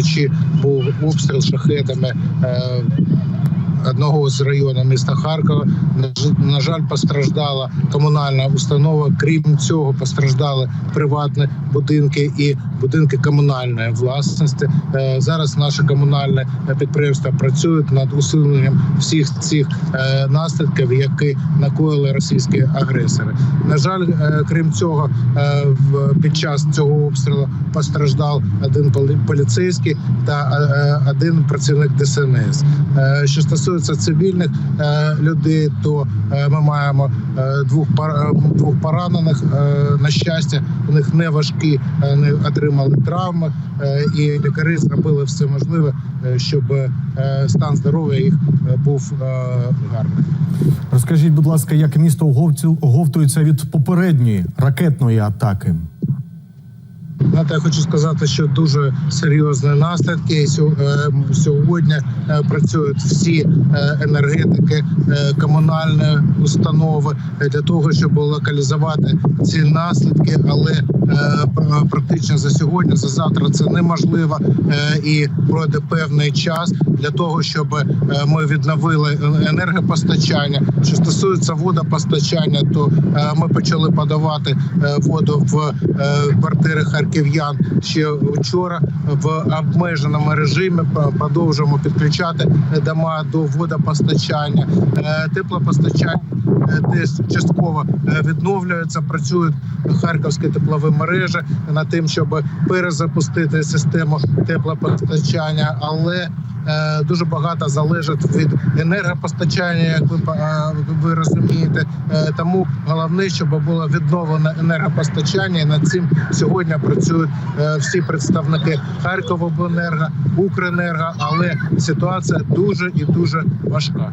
вночі був обстріл шахетами. Одного з районів міста Харкова на жаль, постраждала комунальна установа. Крім цього, постраждали приватні будинки і будинки комунальної власності. Е, Зараз наше комунальне підприємство працюють над усуненням всіх цих е, наслідків, які накоїли російські агресори. На жаль, е, крім цього, під час цього обстрілу постраждав один полі- поліцейський та один працівник ДСНС. Що стосується цивільних е, людей, то е, ми маємо е, двох пар- двох поранених. На щастя, у них не важкі, не отримали травми, і лікарі зробили все можливе, щоб стан здоров'я їх був гарний. Розкажіть, будь ласка, як місто оговтується від попередньої ракетної атаки? Знаєте, я хочу сказати, що дуже серйозні наслідки. Е, Сьогодні е, працюють всі е, енергетики, комунальні установи для того, щоб локалізувати ці наслідки, але практично за сьогодні, за завтра це неможливо і пройде певний час для того, щоб ми відновили енергопостачання. Що стосується водопостачання, то ми почали подавати воду в квартири харків'ян ще вчора в обмеженому режимі. Продовжуємо підключати дома до водопостачання, Е, теплопостачання е, десь частково е, відновлюється. Працюють харківські теплові мережі над тим, щоб перезапустити систему теплопостачання, але дуже багато залежить від енергопостачання, як ви е, ви розумієте. Е, Тому головне, щоб було відновлено енергопостачання. Над цим сьогодні працюють е, всі представники Харковобленерго, Укренерго, але ситуація дуже і дуже важка.